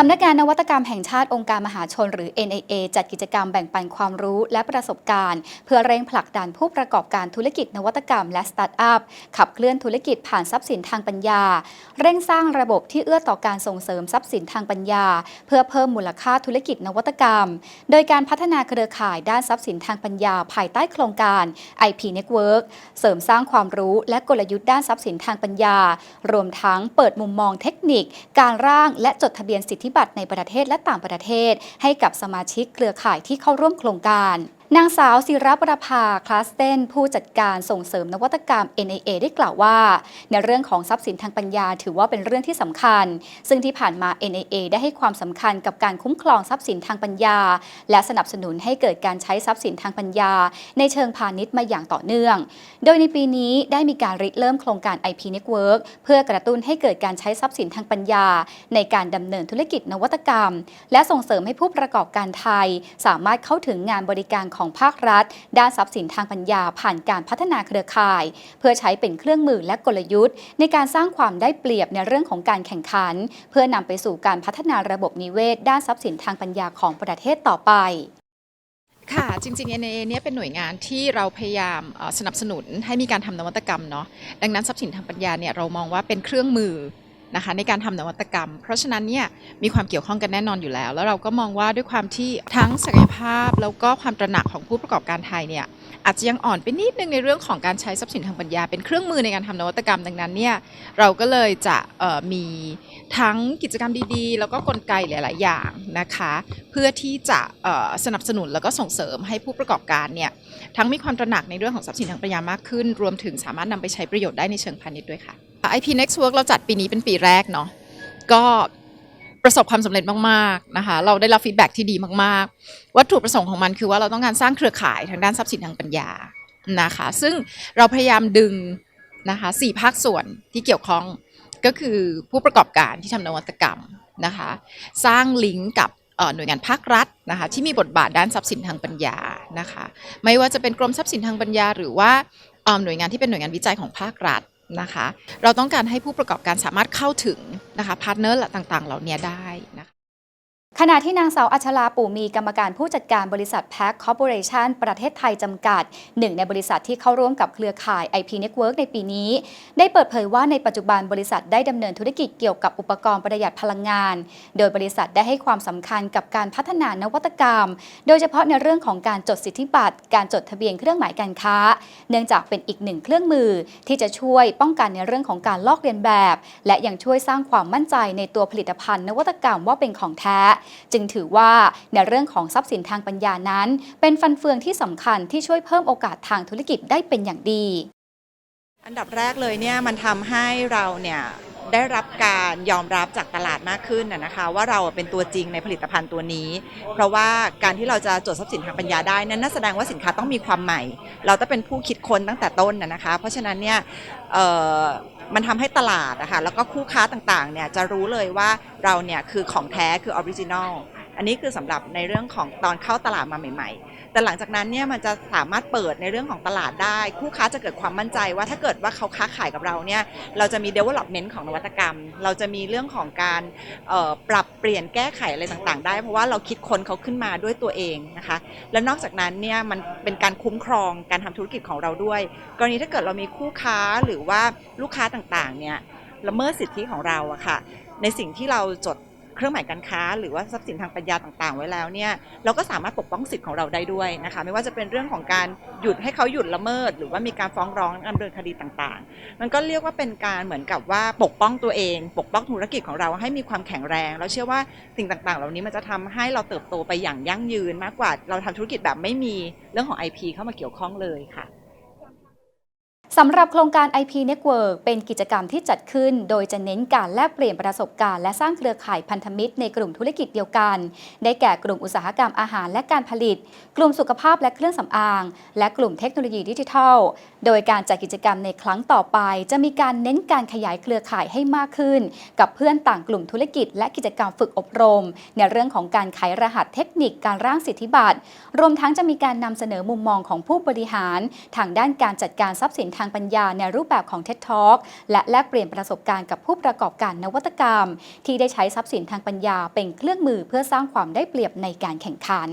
สำนักงานนวัตกรรมแห่งชาติองค์การมหาชนหรือ NIA จัดกิจกรรมแบ่งปันความรู้และประสบการณ์ เพื่อเร่งผลักดันผู้ประกอบการธุรกิจนวัตกรรมและสตาร์ทอัพขับเคลื่อนธุรกิจผ่านทรัพย์สินทางปัญญา เร่งสร้างระบบที่เอื้อต่อการส่งเสริมทรัพย์สินทางปัญญา เพื่อเพิ่มมูลค่าธุรกิจนวัตกรรม โดยการพัฒนาเครือข่ายด้านทรัพย์สินทางปัญญา ภายใต้โครงการ IP Network เสริมสร้างความรู้และกลยุทธ์ด้านทรัพย์สินทางปัญญา รวมทั้งเปิดมุมมองเทคนิค การร่างและจดทะเบียนสิทธิบัติในประเทศและต่างประเทศ ให้กับสมาชิกเครือข่ายที่เข้าร่วมโครงการ นางสาวศิรประภาคลาสเตนผู้จัดการส่งเสริมนวัตกรรม NIA ได้กล่าวว่า ในเรื่องของทรัพย์สินทางปัญญาถือว่าเป็นเรื่องที่สำคัญ ซึ่งที่ผ่านมา NIA ได้ให้ความสำคัญกับการคุ้มครองทรัพย์สินทางปัญญา และสนับสนุนให้เกิดการใช้ทรัพย์สินทางปัญญา ในเชิงพาณิชย์มาอย่างต่อเนื่อง โดยในปีนี้ได้มีการริเริ่มโครงการ IP Network เพื่อกระตุ้นให้เกิดการใช้ทรัพย์สินทางปัญญา ในการดำเนินธุรกิจนวัตกรรม และส่งเสริมให้ผู้ประกอบการไทย สามารถเข้าถึงงานบริการของภาครัฐ ด้านทรัพย์สินทางปัญญาผ่านการพัฒนาเครือข่าย เพื่อใช้เป็นเครื่องมือและกลยุทธ์ ในการสร้างความได้เปรียบในเรื่องของการแข่งขัน เพื่อนำไปสู่การพัฒนาระบบนิเวศ ด้านทรัพย์สินทางปัญญาของประเทศต่อไปค่ะ จริงๆ NAA เนี่ยเป็นหน่วยงานที่เราพยายามสนับสนุนให้มีการทำนวัตกรรมเนาะดังนั้นทรัพย์สินทางปัญญาเนี่ยเรามองว่าเป็นเครื่องมือ นะคะในการทำนวัตกรรม เพราะฉะนั้นเนี่ยมีความเกี่ยวข้องกันแน่นอนอยู่แล้ว แล้วเราก็มองว่าด้วยความที่ทั้งศักยภาพ แล้วก็ความตระหนักของผู้ประกอบการไทยเนี่ยอาจจะยังอ่อนไปนิดนึงในเรื่องของการใช้ทรัพย์สินทางปัญญา เป็นเครื่องมือในการทำนวัตกรรมดังนั้นเนี่ยเราก็เลยจะมีทั้งกิจกรรมดีๆ แล้วก็กลไกหลาย ๆ อย่างนะคะเพื่อที่จะสนับสนุนแล้วก็ส่งเสริมให้ผู้ประกอบการเนี่ยทั้งมีความตระหนักในเรื่องของทรัพย์สินทางปัญญามากขึ้น รวมถึงสามารถนำไปใช้ประโยชน์ได้ในเชิงพาณิชย์ด้วยค่ะ IP Next Work เราจัดปีนี้เป็นปีแรกเนาะก็ประสบความสำเร็จมากๆนะคะเราได้รับฟีดแบ็ที่ดีมากๆ วัตถุประสงค์ของมันคือว่าเราต้องการสร้างเครือข่ายทางด้านทรัพย์สินทางปัญญานะคะ ซึ่งเราพยายามดึงนะคะสี่ภาคส่วนที่เกี่ยวข้องก็คือผู้ประกอบการที่ทำนวัตกรรมนะคะสร้างลิงก์กับหน่วยงานภาครัฐนะคะที่มีบทบาทด้านทรัพย์สินทางปัญญานะคะไม่ว่าจะเป็นกรมทรัพย์สินทางปัญญา หรือว่าเอ่อหน่วยงานที่เป็นหน่วยงานวิจัยของภาครัฐ นะคะ เราต้องการให้ผู้ประกอบการสามารถเข้าถึงนะคะพาร์ทเนอร์ต่างๆ เหล่านี้ได้นะคะ ขณะที่นางสาวอัชราปู่มีกรรมการผู้จัดการบริษัทแพ็คคอร์ปอเรชันประเทศไทยจำกัด หนึ่งในบริษัทที่เข้าร่วมกับเครือข่าย IP Network ในปีนี้ ได้เปิดเผยว่าในปัจจุบันบริษัทได้ดำเนินธุรกิจเกี่ยวกับอุปกรณ์ประหยัดพลังงาน โดยบริษัทได้ให้ความสำคัญกับการพัฒนานวัตกรรม โดยเฉพาะในเรื่องของการจดสิทธิบัตร การจดทะเบียนเครื่องหมายการค้า เนื่องจากเป็นอีกหนึ่งเครื่องมือ ที่จะช่วยป้องกันในเรื่องของการลอกเลียนแบบ และยังช่วยสร้างความมั่นใจในตัวผลิตภัณฑ์ นวัตกรรมว่าเป็นของแท้จึงถือว่าในเรื่องของทรัพย์สินทางปัญญานั้น เป็นฟันเฟืองที่สำคัญที่ช่วยเพิ่มโอกาสทางธุรกิจได้เป็นอย่างดี อันดับแรกเลยเนี่ยมันทำให้เราเนี่ยได้รับการยอมรับจากตลาดมากขึ้นนะนะคะว่าเราเป็นตัวจริงในผลิตภัณฑ์ตัวนี้ เพราะว่าการที่เราจะจดทรัพย์สินทางปัญญาได้นั้นแสดงว่าสินค้าต้องมีความใหม่ เราต้องเป็นผู้คิดค้นตั้งแต่ต้นนะนะคะ เพราะฉะนั้นเนี่ย มันทำให้ตลาดนะคะแล้วก็คู่ค้าต่างๆเนี่ยจะรู้เลยว่าเราเนี่ยคือของแท้คือออริจินอล อันนี้คือสำหรับในเรื่องของตอนเข้าตลาดมาใหม่ ๆ แต่หลังจากนั้นเนี่ยมันจะสามารถเปิดในเรื่องของตลาดได้ คู่ค้าจะเกิดความมั่นใจว่าถ้าเกิดว่าเขาค้าขายกับเราเนี่ยเราจะมี development ของนวัตกรรม เราจะมีเรื่องของการปรับเปลี่ยนแก้ไขอะไรต่างๆ ได้ เพราะว่าเราคิดคนเขาขึ้นมาด้วยตัวเองนะคะและนอกจากนั้นเนี่ยมันเป็นการคุ้มครองการทำธุรกิจของเราด้วย กรณีถ้าเกิดเรามีคู่ค้าหรือว่าลูกค้าต่างๆเนี่ยละเมิดสิทธิของเราอะค่ะในสิ่งที่เราจด เครื่องหมายการค้า หรือว่าทรัพย์สินทางปัญญาต่าง ๆ ไว้แล้วเนี่ยเราก็สามารถปกป้องสิทธิ์ของเราได้ด้วยนะคะไม่ว่าจะเป็นเรื่องของการหยุดให้เขาหยุดละเมิด หรือว่ามีการฟ้องร้องดำเนินคดีต่างๆ มันก็เรียกว่าเป็นการเหมือนกับว่าปกป้องตัวเอง ปกป้องธุรกิจของเราให้มีความแข็งแรง แล้วเชื่อว่าสิ่งต่างๆ เหล่านี้มันจะทำให้เราเติบโตไปอย่างยั่งยืนมากกว่า เราทำธุรกิจแบบไม่มีเรื่องของ IP เข้ามาเกี่ยวข้องเลยค่ะ สำหรับโครงการ IP Network เป็นกิจกรรมที่จัดขึ้น โดยจะเน้นการแลกเปลี่ยนประสบการณ์และสร้างเครือข่ายพันธมิตรในกลุ่มธุรกิจเดียวกัน ได้แก่กลุ่มอุตสาหกรรมอาหารและการผลิต กลุ่มสุขภาพและเครื่องสำอาง และกลุ่มเทคโนโลยีดิจิทัล โดยการจัดกิจกรรมในครั้งต่อไป จะมีการเน้นการขยายเครือข่ายให้มากขึ้น กับเพื่อนต่างกลุ่มธุรกิจ และกิจกรรมฝึกอบรม ในเรื่องของการไขรหัสเทคนิคการร่างสิทธิบัตร รวมทั้งจะมีการนำเสนอมุมมองของผู้บริหาร ทางด้านการจัดการทรัพย์สินทางางปัญญาในรูปแบบของ TED Talk และแลกเปลี่ยนประสบการณ์กับผู้ประกอบการนวัตกรรม ที่ได้ใช้ทรัพย์สินทางปัญญาเป็นเครื่องมือเพื่อสร้างความได้เปรียบในการแข่งขัน